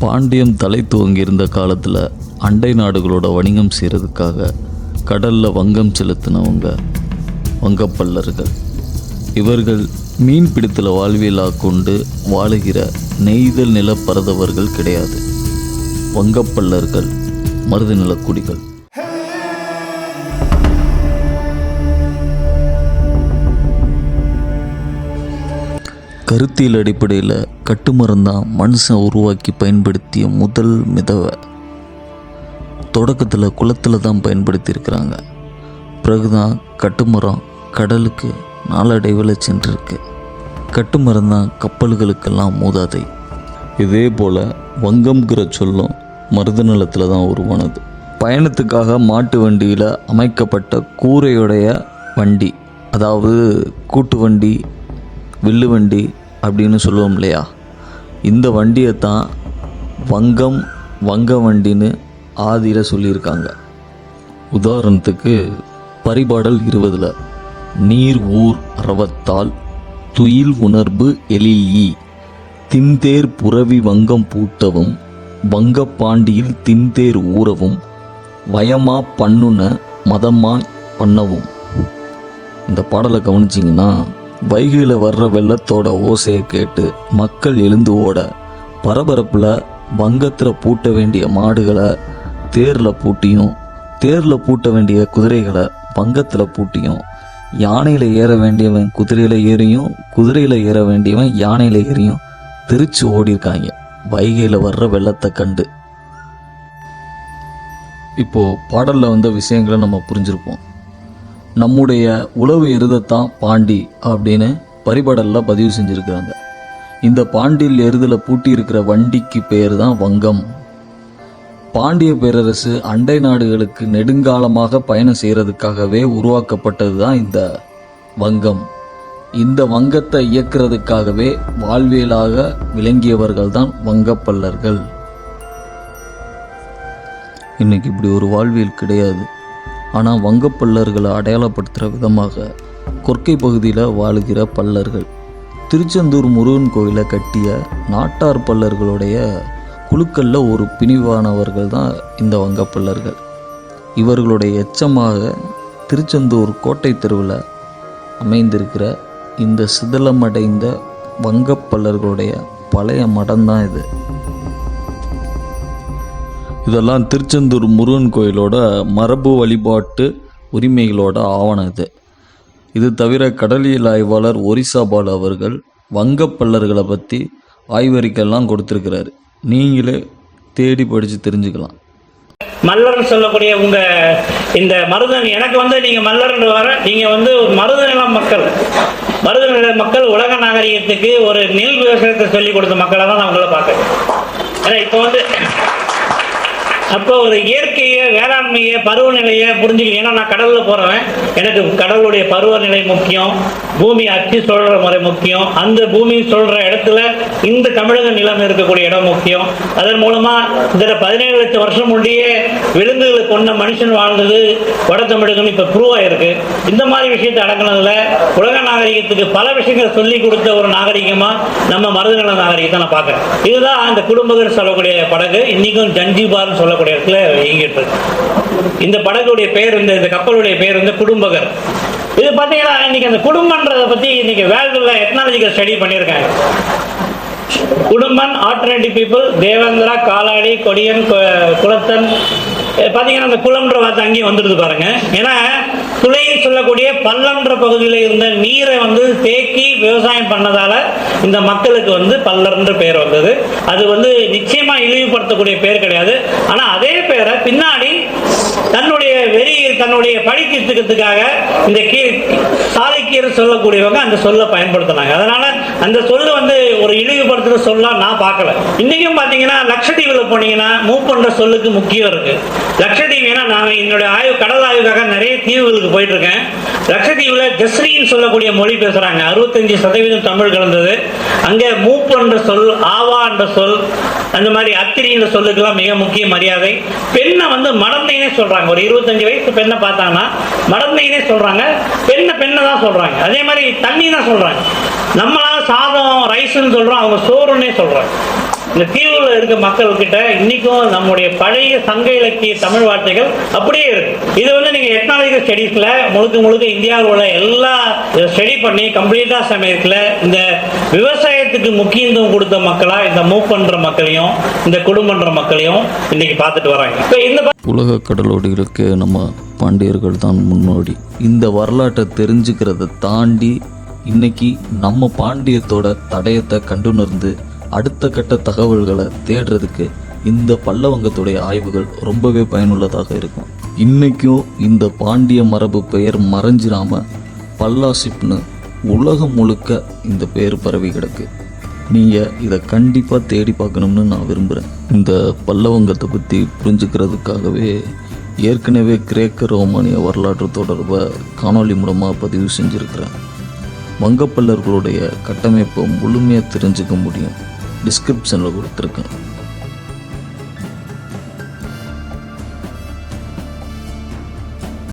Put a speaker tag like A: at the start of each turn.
A: பாண்டியம் தலை துவங்கியிருந்த காலத்தில் அண்டை நாடுகளோட வணிகம் செய்கிறதுக்காக கடலில் வங்கம் செலுத்தினவங்க வங்கப்பல்லர்கள். இவர்கள் மீன் பிடித்தல வாழ்வியலாக கொண்டு வாழுகிற நெய்தல் நிலப்பரதவர்கள் கிடையாது. வங்கப்பல்லர்கள் மருத நிலக்குடிகள் கருத்தியல் அடிப்படையில் கட்டுமரந்தான் மனுஷன் உருவாக்கி பயன்படுத்திய முதல் மிதவை. தொடக்கத்தில் குளத்தில் தான் பயன்படுத்தியிருக்கிறாங்க. பிறகுதான் கட்டுமரம் கடலுக்கு நாளடைவில் சென்றிருக்கு. கட்டுமரம் தான் கப்பல்களுக்கெல்லாம் மூதாதை. இதே போல் வங்கம்ங்கிற சொல்லும் மருத நிலத்தில் தான் உருவானது. பயணத்துக்காக மாட்டு வண்டியில் அமைக்கப்பட்ட கூரையுடைய வண்டி அதாவது கூட்டு வண்டி வில்லு வண்டி அப்படின்னு சொல்லுவோம் இல்லையா? இந்த வண்டியை தான் வங்கம் வங்க வண்டின்னு ஆதியில் சொல்லியிருக்காங்க. உதாரணத்துக்கு பரிபாடல் இருபதில் நீர் ஊர் அறவத்தால் துயில் உணர்வு எழிலி தின்தேர் புரவி வங்கம் பூட்டவும் வங்கப்பாண்டியில் தின்தேர் ஊறவும் வயமா பண்ணுன மதமா பண்ணவும். இந்த பாடலை கவனிச்சிங்கன்னா வைகையில் வர்ற வெள்ளத்தோட ஓசையை கேட்டு மக்கள் எழுந்து ஓட பரபரப்பில் வங்கத்தில் பூட்ட வேண்டிய மாடுகளை தேரில் பூட்டியும் தேரில் பூட்ட வேண்டிய குதிரைகளை வங்கத்தில் பூட்டியும் யானையில் ஏற வேண்டியவன் குதிரையில் ஏறியும் குதிரையில் ஏற வேண்டியவன் யானையில் ஏறியும் திருச்சி ஓடிருக்காங்க வைகையில் வர்ற வெள்ளத்தை கண்டு. இப்போது பாடலில் வந்த விஷயங்களை நம்ம புரிஞ்சிருப்போம். நம்முடைய உளவு எருதத்தான் பாண்டி அப்படின்னு பரிபாடலில் பதிவு செஞ்சுருக்கிறாங்க. இந்த பாண்டியில் எருதில் பூட்டி இருக்கிற வண்டிக்கு பேர் தான் வங்கம். பாண்டிய பேரரசு அண்டை நாடுகளுக்கு நெடுங்காலமாக பயணம் செய்கிறதுக்காகவே உருவாக்கப்பட்டது தான் இந்த வங்கம். இந்த வங்கத்தை இயக்குறதுக்காகவே வாழ்வியலாக விளங்கியவர்கள் தான் வங்கப்பல்லர்கள் இன்னைக்கு இப்படி ஒரு வாழ்வியல் கிடையாது. ஆனால் வங்க பல்லர்களை அடையாளப்படுத்துகிற விதமாக கொற்கை பகுதியில் வாழுகிற பல்லர்கள் திருச்செந்தூர் முருகன் கோயிலை கட்டிய நாட்டார் பல்லர்களுடைய குழுக்களில் ஒரு பிணிவானவர்கள் தான் இந்த வங்கப்பல்லர்கள் இவர்களுடைய எச்சமாக திருச்செந்தூர் கோட்டை தெருவில் அமைந்திருக்கிற இந்த சிதலமடைந்த வங்கப்பல்லர்களுடைய பழைய மடம்தான் இது. இதெல்லாம் திருச்செந்தூர் முருகன் கோயிலோட மரபு வழிபாட்டு உரிமைகளோட ஆவணம் இது. இது தவிர கடலியல் ஆய்வாளர் ஒரிசாபால் அவர்கள் வங்கப்பல்லர்களை பற்றி ஆய்வறிக்கையெல்லாம் கொடுத்துருக்கிறாரு. நீங்களே தேடி படித்து தெரிஞ்சுக்கலாம்.
B: மல்லர்னு சொல்லக்கூடிய உங்க இந்த மருதன் எனக்கு வந்து நீங்க மல்லர்னு வர நீங்க வந்து ஒரு மக்கள். மருதநில மக்கள் உலக நாகரிகத்துக்கு ஒரு நெல் விவசாயத்தை சொல்லி கொடுத்த மக்களை தான் நான் உங்களை பார்க்குறேன். ஏன்னா இப்போ வந்து அப்போ ஒரு இயற்கையை வேளாண்மையை பருவநிலையை புரிஞ்சுக்க ஏன்னா நான் கடலில் போகிறவன் எனக்கு கடவுளுடைய பருவநிலை முக்கியம் பூமி அச்சு சொல்கிற முறை முக்கியம் அந்த பூமி சொல்கிற இடத்துல இந்த தமிழக நிலம் இருக்கக்கூடிய இடம் முக்கியம். அதன் மூலமாக இந்த பதினேழு லட்சம் வருஷம் முன்னே விலங்குகளை கொண்ட மனுஷன் வாழ்ந்தது வட தமிழகம் இப்போ ப்ரூவ் ஆயிருக்கு. இந்த மாதிரி விஷயத்தை அடங்கினதுல உலக நாகரிகத்துக்கு பல விஷயங்கள் சொல்லி கொடுத்த ஒரு நாகரிகமாக நம்ம மருதநல நாகரிகத்தை நான் பார்க்குறேன். இதுதான் அந்த குடும்பங்கள் சொல்லக்கூடிய படகு. இன்னைக்கும் ஜஞ்சிபார்னு சொல்லக்கூடிய இடத்துல இயங்கிட்டு இருக்கு. இந்த படகுடைய பேர் இந்த இந்த கப்பலுடைய பெயர் வந்து குடும்பகர். இது பார்த்தீங்கன்னா இன்னைக்கு அந்த குடும்பன்றதை பற்றி இன்னைக்கு வேர்ல்டில் எத்னாலஜிக்கல் ஸ்டடி பண்ணியிருக்காங்க. குடும்பன் ஆல்டர்னேட்டிவ் பீப்புள் தேவேந்திரா காலாடி கொடியன் குளத்தன் குலத்தன் பாத்தீங்கன்னா அந்த குளம்ன்ற வார்த்தை அங்கேயும் வந்துடுது பாருங்க. ஏன்னா துளைன்னு சொல்லக்கூடிய பள்ளம்ன்ற பகுதியில் இருந்த நீரை வந்து தேக்கி விவசாயம் பண்ணதால இந்த மக்களுக்கு வந்து பல்லர்ன்ற பெயர் வந்தது. அது வந்து நிச்சயமா இழிவுபடுத்தக்கூடிய பெயர் கிடையாது. ஆனா அதே பேரை பின்னாடி தன்னுடைய வெறி தன்னுடைய பழி தீர்த்துக்கிறதுக்காக இந்த கீ சாலைக்கீரை சொல்லக்கூடியவங்க அந்த சொல்ல பயன்படுத்தினாங்க. அதனால அந்த சொல்லு வந்து ஒரு இழிவுபடுத்துகிற சொல்லாம் நான் பார்க்கல. இன்றைக்கும் பார்த்தீங்கன்னா லக்ஷதீவில் போனீங்கன்னா மூவ் பண்ணுற சொல்லுக்கு முக்கியம் இருக்குது லட்சத்தீவு ஏன்னா நான் என்னுடைய ஆய்வு கடல் ஆய்வுக்காக நிறைய தீவுகளுக்கு போயிட்டுருக்கேன். லக்ஷதீவில் லட்சத்தீவுல ஜஸ்ரீன்னு சொல்லக்கூடிய மொழி பேசுகிறாங்க அறுபத்தஞ்சு சதவீதம் தமிழ் கலந்தது. அங்கே மூவ் பண்ணுற சொல் ஆவா என்ற சொல் அந்த மாதிரி அத்திரின்ற சொல்லுக்கெல்லாம் மிக முக்கிய மரியாதை. பெண்ணை வந்து மடந்தைனே சொல்கிறாங்க ஒரு இருபத்தஞ்சு வயசு பெண்ணை பார்த்தாங்கன்னா மடந்தைனே சொல்கிறாங்க பெண்ணை பெண்ணை தான் சொல்கிறாங்க அதே மாதிரி தண்ணி தான் சொல்கிறாங்க நம்மளால சாதம் ரைஸ்ன்னு சொல்கிறோம் அவங்க சோறுன்னே சொல்கிறாங்க இந்த தீவுல இருக்க மக்கள்கிட்ட இன்றைக்கும் இன்னைக்கும் நம்முடைய பழைய சங்க இலக்கிய தமிழ் வார்த்தைகள் அப்படியே இருக்கு. இது வந்து நீங்க எத்னாலஜிக்கல் ஸ்டடீஸ்ல முழுக்க முழுக்க இந்தியாவில் உள்ள எல்லா ஸ்டடி பண்ணி கம்ப்ளீட்டா சமயத்துல இந்த விவசாயத்துக்கு முக்கியத்துவம் கொடுத்த மக்களா இந்த மூவ் பண்ற மக்களையும் இந்த குடும்பன்ற மக்களையும் இன்னைக்கு பார்த்துட்டு வராங்க. இப்போ இந்த
A: உலக கடலோடிகளுக்கு நம்ம பாண்டியர்கள் தான் முன்னோடி. இந்த வரலாற்றை தெரிஞ்சுக்கிறத தாண்டி இன்னைக்கு நம்ம பாண்டியத்தோட தடயத்தை கண்டுணர்ந்து அடுத்த கட்ட தகவல்களை தேடுறதுக்கு இந்த பல்லவங்கத்துடைய ஆய்வுகள் ரொம்பவே பயனுள்ளதாக இருக்கும். இன்னைக்கும் இந்த பாண்டிய மரபு பெயர் மறைஞ்சிராம பல்லாசிப்னு உலகம் முழுக்க இந்த பெயர் பரவி கிடக்கு. நீங்கள் இதை கண்டிப்பாக தேடி பார்க்கணும்னு நான் விரும்புகிறேன் இந்த பல்லவங்கத்தை பற்றி புரிஞ்சுக்கிறதுக்காகவே ஏற்கனவே கிரேக்க ரோமானிய வரலாற்று தொடர்பை காணொளி மூலமாக பதிவு செஞ்சுருக்கிறேன். வங்கப்பல்லர்களுடைய கட்டமைப்பை முழுமையாக தெரிஞ்சுக்க முடியும். டிஸ்கிரிப்ஷனில் கொடுத்துருக்கேன்.